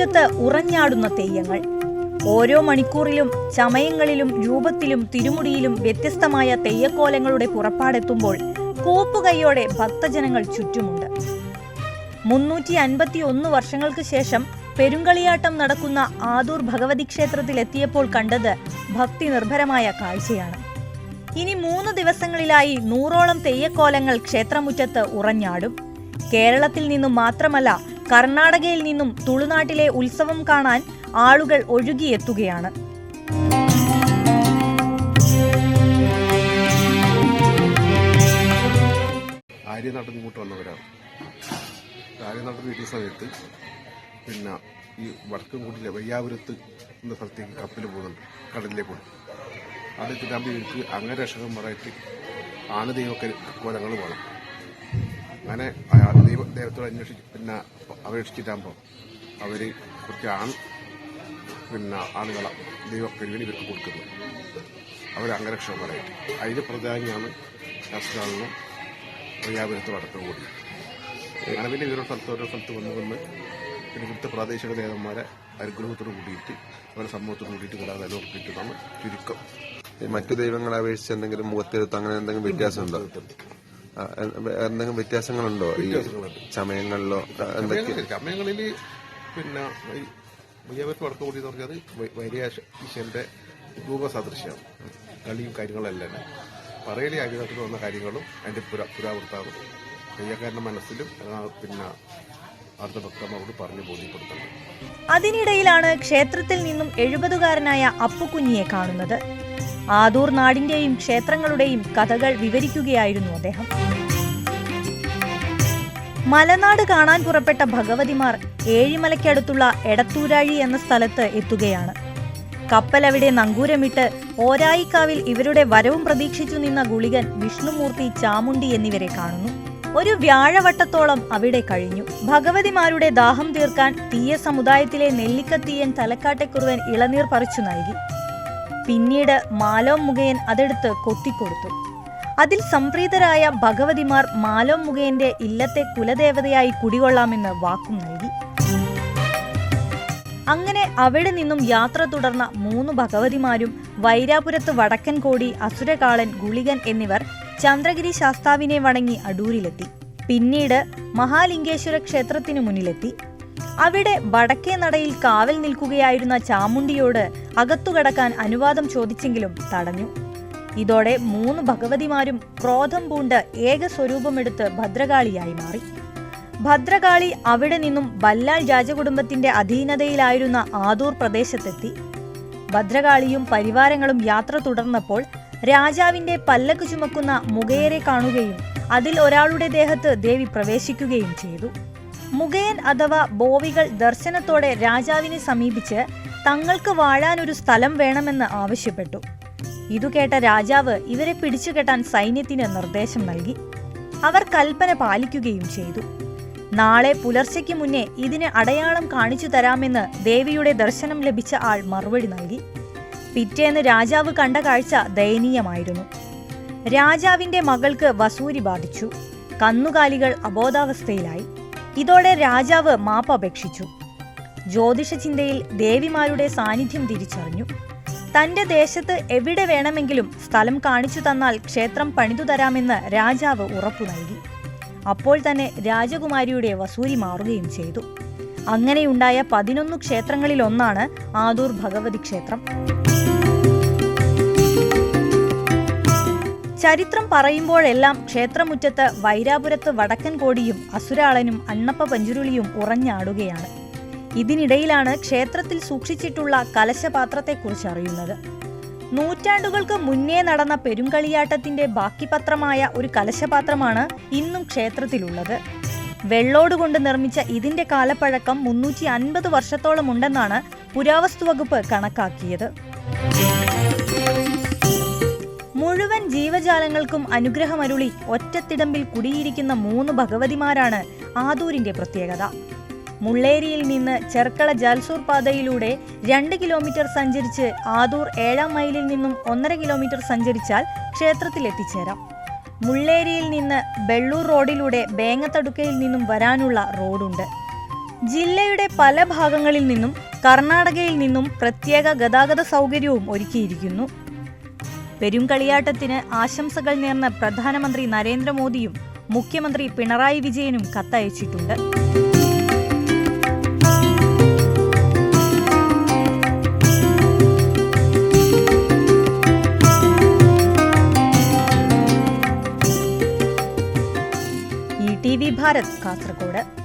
ക്ഷേത്രമുറ്റത്ത് ഉറഞ്ഞാടുന്ന തെയ്യങ്ങൾ. ഓരോ മണിക്കൂറിലും ചമയങ്ങളിലും രൂപത്തിലും തിരുമുടിയിലും വ്യത്യസ്തമായ തെയ്യക്കോലങ്ങളുടെ പുറപ്പാടെത്തുമ്പോൾ കോപ്പുകൈയോടെ ഭക്തജനങ്ങൾ ചുറ്റുമുണ്ട്. മുന്നൂറ്റി അൻപത്തി ഒന്ന് വർഷങ്ങൾക്ക് ശേഷം പെരുങ്കളിയാട്ടം നടക്കുന്ന ആദൂർ ഭഗവതി ക്ഷേത്രത്തിൽ എത്തിയപ്പോൾ കണ്ടത് ഭക്തി നിർഭരമായ കാഴ്ചയാണ്. ഇനി മൂന്ന് ദിവസങ്ങളിലായി നൂറോളം തെയ്യക്കോലങ്ങൾ ക്ഷേത്രമുറ്റത്ത് ഉറഞ്ഞാടും. കേരളത്തിൽ നിന്നും മാത്രമല്ല കർണാടകയിൽ നിന്നും തുളുനാട്ടിലെ ഉത്സവം കാണാൻ ആളുകൾ ഒഴുകിയെത്തുകയാണ്. ആര്യനാട്ടിൽ ഇങ്ങോട്ട് വന്നവരാണ്. ആര്യനാട്ടിൽ വീട്ടിൽ സമയത്ത് പിന്നെ ഈ വടക്കും കൂട്ടിലെ വയ്യാപുരത്ത് എന്ന സ്ഥലത്തേക്ക് കപ്പൽ പോകുന്നുണ്ട്. കടലിലേക്ക് പോകും അവിടെ എത്തിട്ടാകുമ്പോൾ ഇവർക്ക് അംഗരക്ഷകന്മാരായിട്ട് ആണ് ദൈവക്കെ കോലങ്ങൾ വേണം. അങ്ങനെ ദൈവ ദൈവത്തോട് അന്വേഷിച്ച് പിന്നെ അപേക്ഷിച്ചിട്ടാകുമ്പോൾ അവർ കുറച്ച് ആൺ പിന്നെ ആളുകളെ ദൈവക്കഴിവിന് ഇവർക്ക് കൊടുക്കുന്നത്. അവർ അംഗരക്ഷകന്മാരായിട്ട് അതിന് പ്രധാനിയാണ് രാഷ്ട്രീയ വ്യാപനത്തോട് വടക്കം കൂടി. അങ്ങനെ പിന്നെ ഇവരുടെ സ്ഥലത്ത് ഓരോ സ്ഥലത്ത് വന്ന് വന്ന് പിന്നെ ഇവിടുത്തെ പ്രാദേശിക നേതാന്മാരെ അനുഗ്രഹത്തോട് കൂടിയിട്ട് അവരുടെ സമൂഹത്തോട് കൂടിയിട്ട് കൂടാതെ ഉറപ്പിക്കുന്നതാണ് ചുരുക്കം. മറ്റു ദൈവങ്ങളെ അപേക്ഷിച്ച് എന്തെങ്കിലും മുഖത്തെടുത്ത് അങ്ങനെ എന്തെങ്കിലും വ്യത്യാസമുണ്ടോ? എന്തെങ്കിലും വ്യത്യാസങ്ങളുണ്ടോ? ഈ ചമയങ്ങളിലോ ചമയങ്ങളിൽ പിന്നെ ഈ വടക്ക് കൂടി എന്ന് പറഞ്ഞാൽ വലിയ ഈശ്വരന്റെ രൂപസദൃശ്യമാണ് കളിയും കാര്യങ്ങളെല്ലാം. പറയലി ആഗ്രഹത്തിൽ വന്ന കാര്യങ്ങളും അതിന്റെ പുരാ പുരാവൃത്താവും. കയ്യക്കാരന്റെ മനസ്സിലും പിന്നെ പറഞ്ഞു ബോധ്യപ്പെടുത്തണം അതിനിടയിലാണ് ക്ഷേത്രത്തിൽ നിന്നും എഴുപതുകാരനായ അപ്പുകുഞ്ഞിയെ കാണുന്നത്. ആദൂർ നാടിന്റെയും ക്ഷേത്രങ്ങളുടെയും കഥകൾ വിവരിക്കുകയായിരുന്നു അദ്ദേഹം. മലനാട് കാണാൻ പുറപ്പെട്ട ഭഗവതിമാർ ഏഴിമലയ്ക്കടുത്തുള്ള എടത്തൂരാഴി എന്ന സ്ഥലത്ത് എത്തുകയാണ്. കപ്പൽ അവിടെ നങ്കൂരമിട്ട് ഓരായിക്കാവിൽ ഇവരുടെ വരവും പ്രതീക്ഷിച്ചു നിന്ന ഗുളികൻ വിഷ്ണുമൂർത്തി ചാമുണ്ടി എന്നിവരെ കാണുന്നു. ഒരു വ്യാഴവട്ടത്തോളം അവിടെ കഴിഞ്ഞു. ഭഗവതിമാരുടെ ദാഹം തീർക്കാൻ തീയ സമുദായത്തിലെ നെല്ലിക്കത്തീയൻ തലക്കാട്ടെക്കുറുവൻ ഇളനീർ പറിച്ചു നൽകി. പിന്നീട് മാലോം മുഖയൻ അതെടുത്ത് കൊത്തിക്കൊടുത്തു. അതിൽ സംപ്രീതരായ ഭഗവതിമാർ മാലോം മുഖയന്റെ ഇല്ലത്തെ കുലദേവതയായി കുടികൊള്ളാമെന്ന് വാക്കും നൽകി. അങ്ങനെ അവിടെ നിന്നും യാത്ര തുടർന്ന മൂന്ന് ഭഗവതിമാരും വൈരാപുരത്ത് വടക്കൻ കോടി അസുരകാളൻ ഗുളികൻ എന്നിവർ ചന്ദ്രഗിരി ശാസ്താവിനെ വണങ്ങി അടൂരിലെത്തി. പിന്നീട് മഹാലിംഗേശ്വര ക്ഷേത്രത്തിനു മുന്നിലെത്തി. അവിടെ വടക്കേ നടയിൽ കാവൽ നിൽക്കുകയായിരുന്ന ചാമുണ്ടിയോട് അകത്തുകടക്കാൻ അനുവാദം ചോദിച്ചെങ്കിലും തടഞ്ഞു. ഇതോടെ മൂന്ന് ഭഗവതിമാരും ക്രോധം പൂണ്ട് ഏക സ്വരൂപമെടുത്ത് ഭദ്രകാളിയായി മാറി. ഭദ്രകാളി അവിടെ നിന്നും ബല്ലാൽ രാജകുടുംബത്തിന്റെ അധീനതയിലായിരുന്ന ആദൂർ പ്രദേശത്തെത്തി. ഭദ്രകാളിയും പരിവാരങ്ങളും യാത്ര തുടർന്നപ്പോൾ രാജാവിന്റെ പല്ലക്ക് ചുമക്കുന്ന മുഖയരെ കാണുകയും അതിൽ ഒരാളുടെ ദേഹത്ത് ദേവി പ്രവേശിക്കുകയും ചെയ്തു. മുഖയൻ അഥവാ ബോവികൾ ദർശനത്തോടെ രാജാവിനെ സമീപിച്ച് തങ്ങൾക്ക് വാഴാനൊരു സ്ഥലം വേണമെന്ന് ആവശ്യപ്പെട്ടു. ഇതു കേട്ട രാജാവ് ഇവരെ പിടിച്ചുകെട്ടാൻ സൈന്യത്തിന് നിർദ്ദേശം നൽകി. അവർ കൽപ്പന പാലിക്കുകയും ചെയ്തു. നാളെ പുലർച്ചയ്ക്ക് മുന്നേ ഇതിന് അടയാളം കാണിച്ചു തരാമെന്ന് ദേവിയുടെ ദർശനം ലഭിച്ച ആൾ മറുപടി നൽകി. പിറ്റേന്ന് രാജാവ് കണ്ട കാഴ്ച ദയനീയമായിരുന്നു. രാജാവിന്റെ മകൾക്ക് വസൂരി ബാധിച്ചു. കന്നുകാലികൾ അബോധാവസ്ഥയിലായി. ഇതോടെ രാജാവ് മാപ്പ് അപേക്ഷിച്ചു. ജ്യോതിഷ ചിന്തയിൽ ദേവിമാരുടെ സാന്നിധ്യം തിരിച്ചറിഞ്ഞു. തന്റെ ദേശത്ത് എവിടെ വേണമെങ്കിലും സ്ഥലം കാണിച്ചു തന്നാൽ ക്ഷേത്രം പണിതു തരാമെന്ന് രാജാവ് ഉറപ്പു നൽകി. അപ്പോൾ തന്നെ രാജകുമാരിയുടെ വസൂരി മാറുകയും ചെയ്തു. അങ്ങനെയുണ്ടായ പതിനൊന്ന് ക്ഷേത്രങ്ങളിലൊന്നാണ് ആദൂർ ഭഗവതി ക്ഷേത്രം. ചരിത്രം പറയുമ്പോഴെല്ലാം ക്ഷേത്രമുറ്റത്ത് വൈരാപുരത്ത് വടക്കൻ കോടിയും അസുരാളനും അണ്ണപ്പ പഞ്ചുരുളിയും ഉറഞ്ഞാടുകയാണ്. ഇതിനിടയിലാണ് ക്ഷേത്രത്തിൽ സൂക്ഷിച്ചിട്ടുള്ള കലശപാത്രത്തെക്കുറിച്ച് അറിയുന്നത്. നൂറ്റാണ്ടുകൾക്ക് മുന്നേ നടന്ന പെരുങ്കളിയാട്ടത്തിന്റെ ബാക്കിപത്രമായ ഒരു കലശപാത്രമാണ് ഇന്നും ക്ഷേത്രത്തിലുള്ളത്. വെള്ളോടുകൊണ്ട് നിർമ്മിച്ച ഇതിന്റെ കാലപ്പഴക്കം മുന്നൂറ്റി അൻപത് വർഷത്തോളം ഉണ്ടെന്നാണ് പുരാവസ്തു വകുപ്പ് കണക്കാക്കിയത്. മുഴുവൻ ജീവജാലങ്ങൾക്കും അനുഗ്രഹമരുളി ഒറ്റത്തിടമ്പിൽ കുടിയിരിക്കുന്ന മൂന്ന് ഭഗവതിമാരാണ് ആദൂരിന്റെ പ്രത്യേകത. മുള്ളേരിയിൽ നിന്ന് ചെർക്കള ജാൽസൂർ പാതയിലൂടെ രണ്ട് കിലോമീറ്റർ സഞ്ചരിച്ച് ആദൂർ ഏഴാം മൈലിൽ നിന്നും ഒന്നര കിലോമീറ്റർ സഞ്ചരിച്ചാൽ ക്ഷേത്രത്തിൽ എത്തിച്ചേരാം. മുള്ളേരിയിൽ നിന്ന് ബെള്ളൂർ റോഡിലൂടെ ബേങ്ങത്തടുക്കയിൽ നിന്നും വരാനുള്ള റോഡുണ്ട്. ജില്ലയുടെ പല ഭാഗങ്ങളിൽ നിന്നും കർണാടകയിൽ നിന്നും പ്രത്യേക ഗതാഗത സൗകര്യവും ഒരുക്കിയിരിക്കുന്നു. പെരുങ്കളിയാട്ടത്തിന് ആശംസകൾ നേർന്ന പ്രധാനമന്ത്രി നരേന്ദ്രമോദിയും മുഖ്യമന്ത്രി പിണറായി വിജയനും കത്തയച്ചിട്ടുണ്ട്. ഭാരത് കാസർഗോഡ്.